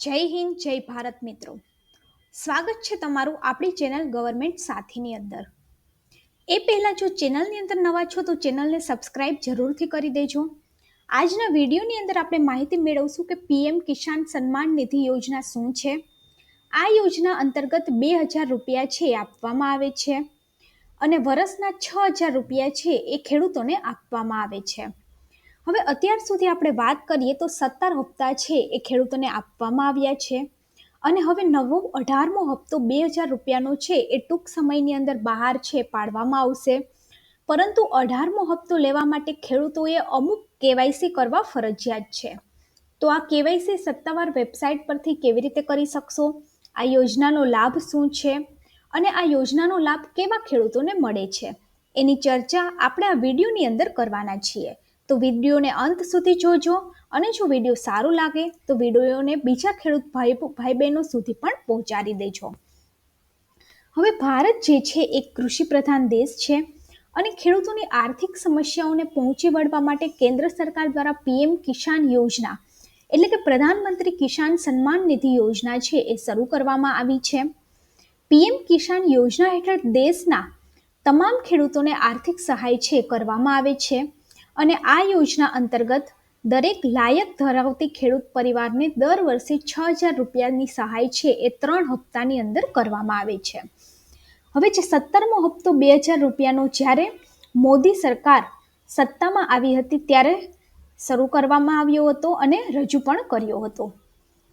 જય હિન્દ, જય ભારત મિત્રો. સ્વાગત છે તમારું આપણી ચેનલ ગવર્મેન્ટ સાથીની અંદર. એ પહેલાં જો ચેનલની અંદર નવા છો તો ચેનલને સબસ્ક્રાઇબ જરૂરથી કરી દેજો. આજના વિડીયોની અંદર આપણે માહિતી મેળવશું કે પીએમ કિસાન સન્માન નિધિ યોજના શું છે? આ યોજના અંતર્ગત બે હજાર રૂપિયા છે એ આપવામાં આવે છે અને વર્ષના છ હજાર રૂપિયા છે એ ખેડૂતોને આપવામાં આવે છે. હવે અત્યાર સુધી આપણે વાત કરીએ તો સત્તર હપ્તા છે એ ખેડૂતોને આપવામાં આવ્યા છે. અને હવે નવો અઢારમો હપ્તો બે હજાર રૂપિયાનો છે એ ટૂંક સમયની અંદર બહાર છે, પાડવામાં આવશે. પરંતુ અઢારમો હપ્તો લેવા માટે ખેડૂતોએ અમુક કેવાયસી કરવા ફરજિયાત છે. તો આ કેવાયસી સત્તાવાર વેબસાઇટ પરથી કેવી રીતે કરી શકશો? આ યોજનાનો લાભ શું છે? અને આ યોજનાનો લાભ કેવા ખેડૂતોને મળે છે? એની ચર્ચા આપણે આ વિડીયોની અંદર કરવાના છીએ. તો વિડીયોને અંત સુધી જોજો અને જો વીડિયો સારું લાગે તો વિડીયોને બીજા ખેડૂત ભાઈ ભાઈ બહેનો સુધી પણ પહોંચાડી દેજો. હવે ભારત જે છે એક કૃષિ પ્રધાન દેશ છે અને ખેડૂતોની આર્થિક સમસ્યાઓને પહોંચી વળવા માટે કેન્દ્ર સરકાર દ્વારા પીએમ કિસાન યોજના એટલે કે પ્રધાનમંત્રી કિસાન સન્માન નિધિ યોજના છે એ શરૂ કરવામાં આવી છે. પીએમ કિસાન યોજના હેઠળ દેશના તમામ ખેડૂતોને આર્થિક સહાય છે કરવામાં આવે છે. અને આ યોજના અંતર્ગત દરેક લાયક ધરાવતી ખેડૂત પરિવારને દર વર્ષે છ હજાર રૂપિયાની સહાય છે એ ત્રણ હપ્તાની અંદર કરવામાં આવે છે. હવે જે સત્તરમો હપ્તો બે હજાર રૂપિયાનો જ્યારે મોદી સરકાર સત્તામાં આવી હતી ત્યારે શરૂ કરવામાં આવ્યો હતો અને રજૂ પણ કર્યો હતો.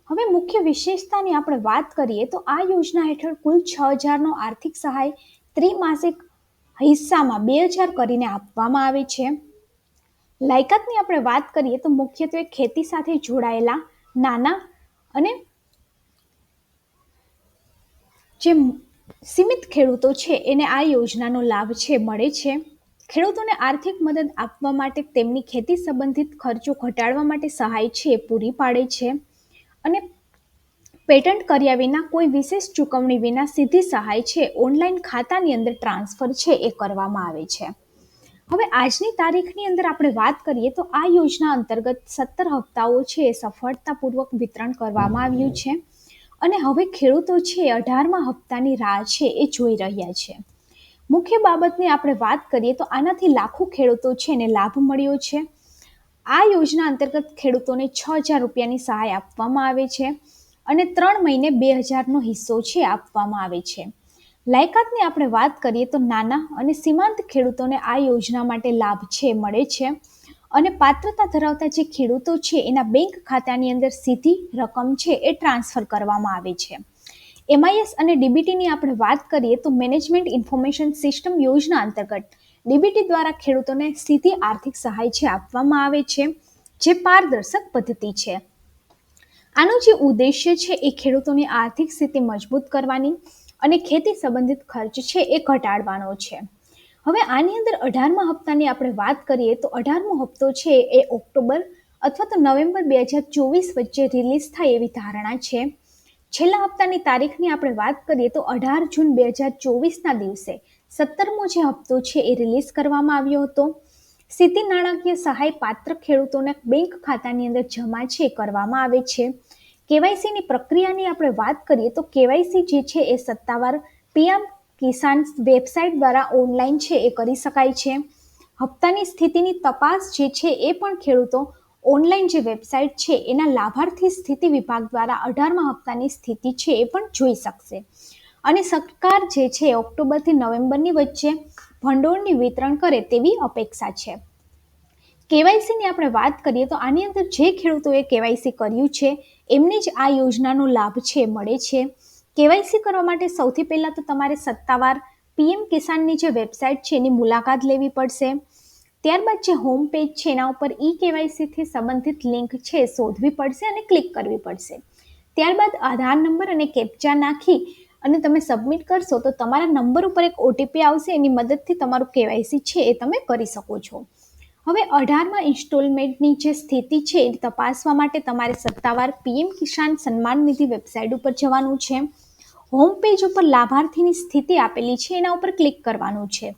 હવે મુખ્ય વિશેષતાની આપણે વાત કરીએ તો આ યોજના હેઠળ કુલ છ હજારનો આર્થિક સહાય ત્રિમાસિક હિસ્સામાં બે હજાર કરીને આપવામાં આવે છે. લાયકાતની આપણે વાત કરીએ તો મુખ્યત્વે ખેતી સાથે જોડાયેલા નાના અને જે સીમિત ખેડૂતો છે, એને આ યોજનાનો લાભ છે, મળે છે. ખેડૂતોને આર્થિક મદદ આપવા માટે તેમની ખેતી સંબંધિત ખર્ચો ઘટાડવા માટે સહાય છે, પૂરી પાડે છે અને પેટન્ટ કર્યા વિના કોઈ વિશેષ ચૂકવણી વિના સીધી સહાય છે. ઓનલાઈન ખાતાની અંદર ટ્રાન્સફર છે, એ કરવામાં આવે છે. હવે આજની તારીખની અંદર આપણે વાત કરીએ તો આ યોજના અંતર્ગત સત્તર હપ્તાઓ છે સફળતાપૂર્વક વિતરણ કરવામાં આવ્યું છે. અને હવે ખેડૂતો છે અઢારમા હપ્તાની રાહ છે એ જોઈ રહ્યા છે. મુખ્ય બાબતની આપણે વાત કરીએ તો આનાથી લાખો ખેડૂતો છે એને લાભ મળ્યો છે. આ યોજના અંતર્ગત ખેડૂતોને છ હજાર રૂપિયાની સહાય આપવામાં આવે છે. અને ત્રણ મહિને બે હજારનો હિસ્સો છે આપવામાં આવે છે. લાયકાતની આપણે વાત કરીએ તો નાના અને સીમાંત ખેડૂતોને આ યોજના માટે લાભ છે, મળે છે. અને પાત્રતા ધરાવતા જે ખેડૂતો છે, એના બેંક ખાતાની અંદર સીધી રકમ છે એ ટ્રાન્સફર કરવામાં આવે છે. એમઆઈએસ અને ડીબીટીની આપણે વાત કરીએ તો મેનેજમેન્ટ ઇન્ફોર્મેશન સિસ્ટમ યોજના અંતર્ગત ડીબીટી દ્વારા ખેડૂતોને સીધી આર્થિક સહાય છે આપવામાં આવે છે, જે પારદર્શક પદ્ધતિ છે. આનો જે ઉદ્દેશ્ય છે એ ખેડૂતોની આર્થિક સ્થિતિ મજબૂત કરવાની અને ખેતી સંબંધિત ખર્ચ છે એ ઘટાડવાનો છે. હવે આની અંદર અઢારમા હપ્તાની આપણે વાત કરીએ તો અઢારમો હપ્તો છે એ ઓક્ટોબર અથવા તો નવેમ્બર બે હજાર ચોવીસ વચ્ચે રિલીઝ થાય એવી ધારણા છે. છેલ્લા હપ્તાની તારીખની આપણે વાત કરીએ તો અઢાર જૂન બે હજાર ચોવીસના દિવસે સત્તરમો જે હપ્તો છે એ રિલીઝ કરવામાં આવ્યો હતો. સીધી નાણાકીય સહાય પાત્ર ખેડૂતોના બેંક ખાતાની અંદર જમા છે કરવામાં આવે છે. કેવાયસીની પ્રક્રિયાની આપણે વાત કરીએ તો કેવાયસી જે છે એ સત્તાવાર પીએમ કિસાન વેબસાઇટ દ્વારા ઓનલાઈન છે એ કરી શકાય છે. હપ્તાની સ્થિતિની તપાસ જે છે એ પણ ખેડૂતો ઓનલાઈન જે વેબસાઇટ છે એના લાભાર્થી સ્થિતિ વિભાગ દ્વારા અઢારમા હપ્તાની સ્થિતિ છે એ પણ જોઈ શકશે. અને સરકાર જે છે ઓક્ટોબરથી નવેમ્બરની વચ્ચે ભંડોળની વિતરણ કરે તેવી અપેક્ષા છે. કેવાયસીની આપણે વાત કરીએ તો આની અંદર જે ખેડૂતોએ કેવાયસી કર્યું છે, એમને જ આ યોજનાનો લાભ છે, મળે છે. કેવાયસી કરવા માટે સૌથી પહેલાં તો તમારે સત્તાવાર પીએમ કિસાનની જે વેબસાઇટ છે, એની મુલાકાત લેવી પડશે. ત્યારબાદ જે હોમ પેજ છે, એના ઉપર ઈ કેવાયસીથી સંબંધિત લિંક છે શોધવી પડશે અને ક્લિક કરવી પડશે. ત્યારબાદ આધાર નંબર અને કેપ્ચા નાખી અને તમે સબમિટ કરશો, તો તમારા નંબર ઉપર એક ઓટીપી આવશે, એની મદદથી તમારું કેવાયસી છે, એ તમે કરી શકો છો. હવે અઢારમાં ઇન્સ્ટોલમેન્ટની જે સ્થિતિ છે એ તપાસવા માટે તમારે સત્તાવાર પીએમ કિસાન સન્માન નિધિ વેબસાઇટ ઉપર જવાનું છે. હોમ પેજ ઉપર લાભાર્થીની સ્થિતિ આપેલી છે, એના ઉપર ક્લિક કરવાનું છે.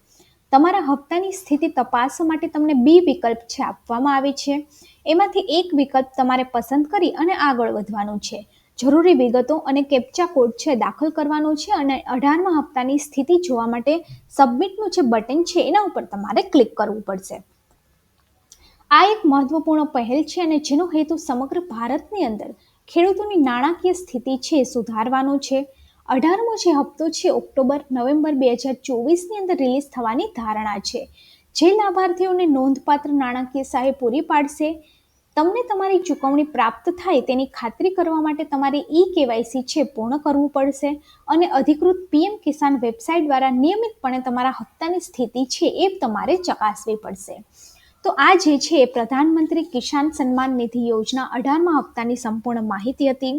તમારા હપ્તાની સ્થિતિ તપાસવા માટે તમને બી વિકલ્પ છે આપવામાં આવે છે. એમાંથી એક વિકલ્પ તમારે પસંદ કરી અને આગળ વધવાનું છે. જરૂરી વિગતો અને કેપ્ચા કોડ છે દાખલ કરવાનો છે અને અઢારમા હપ્તાની સ્થિતિ જોવા માટે સબમિટનું જે બટન છે એના ઉપર તમારે ક્લિક કરવું પડશે. આ એક મહત્વપૂર્ણ પહેલ છે અને જેનો હેતુ સમગ્ર ભારતની અંદર ખેડૂતોની નાણાકીય સ્થિતિ છે સુધારવાનો છે. અઢારમો જે હપ્તો છે ઓક્ટોબર, નવેમ્બર બે હજાર ચોવીસની અંદર રિલીઝ થવાની ધારણા છે. જે લાભાર્થીઓને નોંધપાત્ર નાણાકીય સહાય પૂરી પાડશે, તમને તમારી ચૂકવણી પ્રાપ્ત થાય તેની ખાતરી કરવા માટે તમારે ઈ કેવાયસી છે પૂર્ણ કરવું પડશે અને અધિકૃત પીએમ કિસાન વેબસાઇટ દ્વારા નિયમિતપણે તમારા હપ્તાની સ્થિતિ છે એ તમારે ચકાસવી પડશે. તો આ જે છે, પ્રધાનમંત્રી કિસાન સન્માન નિધિ યોજના અઢારમા હપ્તાની સંપૂર્ણ માહિતી હતી.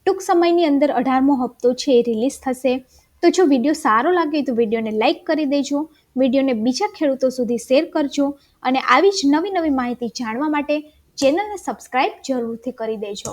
ટૂંક સમયની અંદર અઢારમો હપ્તો છે એ રિલીઝ થશે. તો જો વીડિયો સારો લાગે તો વિડીયોને લાઇક કરી દેજો. વિડીયોને બીજા ખેડૂતો સુધી શેર કરજો અને આવી જ નવી નવી માહિતી જાણવા માટે ચેનલને સબસ્ક્રાઇબ જરૂરથી કરી દેજો.